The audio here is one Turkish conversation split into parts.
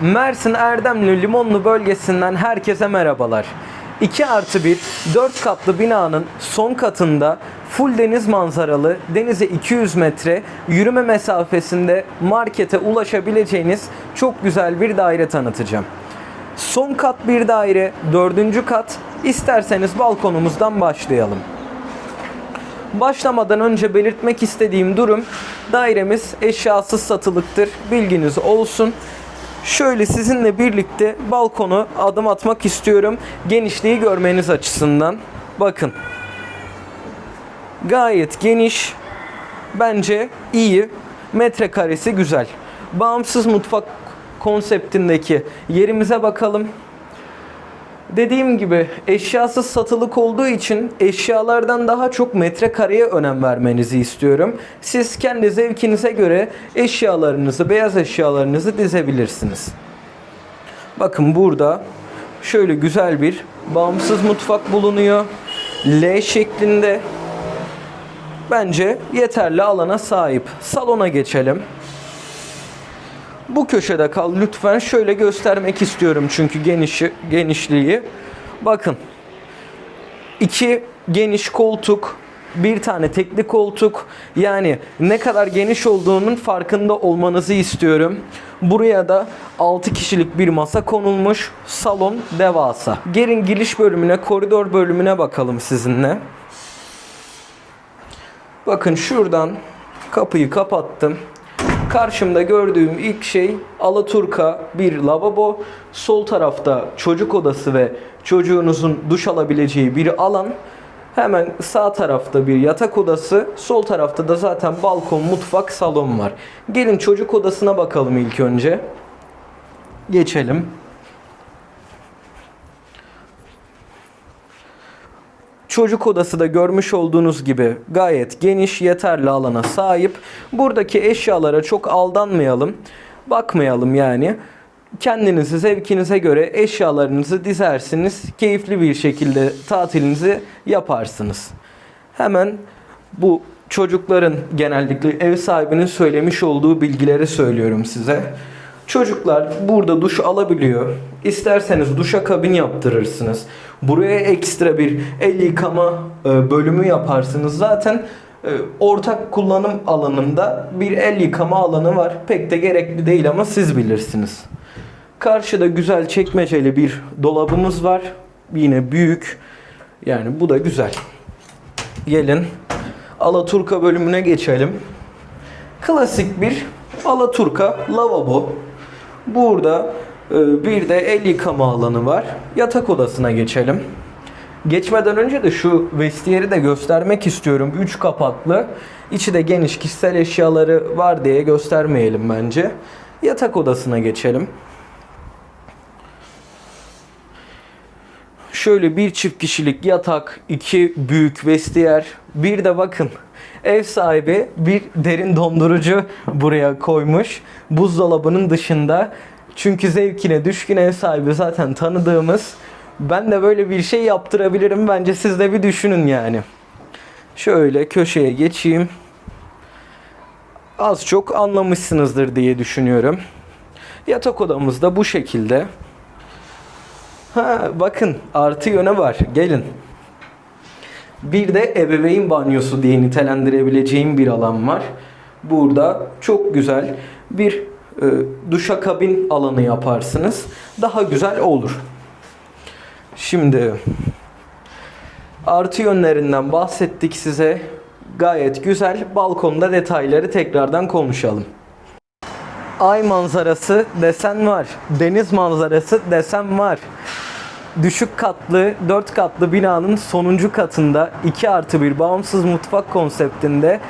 Mersin Erdemli Limonlu bölgesinden herkese merhabalar. 2 artı 1, 4 katlı binanın son katında full deniz manzaralı, denize 200 metre yürüme mesafesinde markete ulaşabileceğiniz çok güzel bir daire tanıtacağım. Son kat bir daire, dördüncü kat. İsterseniz balkonumuzdan başlayalım. Başlamadan önce belirtmek istediğim durum dairemiz eşyasız satılıktır. Bilginiz olsun. Şöyle sizinle birlikte balkonu adım atmak istiyorum. Genişliği görmeniz açısından. Bakın. Gayet geniş. Bence iyi. Metrekaresi güzel. Bağımsız mutfak konseptindeki yerimize bakalım. Dediğim gibi eşyasız satılık olduğu için eşyalardan daha çok metrekareye önem vermenizi istiyorum. Siz kendi zevkinize göre eşyalarınızı, beyaz eşyalarınızı dizebilirsiniz. Bakın burada şöyle güzel bir bağımsız mutfak bulunuyor. L şeklinde. Bence yeterli alana sahip. Salona geçelim. Bu köşede kal lütfen şöyle göstermek istiyorum çünkü genişi, genişliği. Bakın. iki geniş koltuk, bir tane tekli koltuk. Yani ne kadar geniş olduğunun farkında olmanızı istiyorum. Buraya da 6 kişilik bir masa konulmuş. Salon devasa. Gelin giriş bölümüne, koridor bölümüne bakalım sizinle. Bakın şuradan kapıyı kapattım. Karşımda gördüğüm ilk şey Alaturka bir lavabo. Sol tarafta çocuk odası ve çocuğunuzun duş alabileceği bir alan. Hemen sağ tarafta bir yatak odası, sol tarafta da zaten balkon, mutfak, salon var. Gelin çocuk odasına bakalım ilk önce. Geçelim. Çocuk odası da görmüş olduğunuz gibi gayet geniş, yeterli alana sahip. Buradaki eşyalara çok aldanmayalım. Bakmayalım yani. Kendinizi zevkinize göre eşyalarınızı dizersiniz. Keyifli bir şekilde tatilinizi yaparsınız. Hemen bu çocukların genellikle ev sahibinin söylemiş olduğu bilgileri söylüyorum size. Çocuklar burada duş alabiliyor. İsterseniz duşa kabin yaptırırsınız. Buraya ekstra bir el yıkama e, bölümü yaparsınız. Zaten e, ortak kullanım alanında bir el yıkama alanı var. Pek de gerekli değil ama siz bilirsiniz. Karşıda güzel çekmeceli bir dolabımız var. Yine büyük. Yani bu da güzel. Gelin Alaturka bölümüne geçelim. Klasik bir Alaturka lavabo. Burada e, bir de el yıkama alanı var. Yatak odasına geçelim. Geçmeden önce de şu vestiyeri de göstermek istiyorum. 3 kapaklı. İçi de geniş kişisel eşyaları var diye göstermeyelim bence. Yatak odasına geçelim. Şöyle bir çift kişilik yatak, iki büyük vestiyer, bir de bakın ev sahibi bir derin dondurucu buraya koymuş. Buzdolabının dışında. Çünkü zevkine düşkün ev sahibi zaten tanıdığımız. Ben de böyle bir şey yaptırabilirim. Bence siz de bir düşünün yani. Şöyle köşeye geçeyim. Az çok anlamışsınızdır diye düşünüyorum. Yatak odamız da bu şekilde. Ha bakın artı yöne var. Gelin. Bir de ebeveyn banyosu diye nitelendirebileceğim bir alan var. Burada çok güzel bir e, duşakabin alanı yaparsınız. Daha güzel olur. Şimdi artı yönlerinden bahsettik size. Gayet güzel. Balkonda detayları tekrardan konuşalım. Ay manzarası desen var. Deniz manzarası desen var. Düşük katlı, 4 katlı binanın sonuncu katında 2 artı bir bağımsız mutfak konseptinde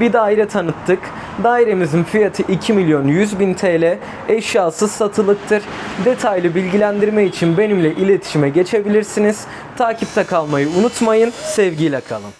bir daire tanıttık. Dairemizin fiyatı 2 milyon 100 bin TL. Eşyasız satılıktır. Detaylı bilgilendirme için benimle iletişime geçebilirsiniz. Takipte kalmayı unutmayın. Sevgiyle kalın.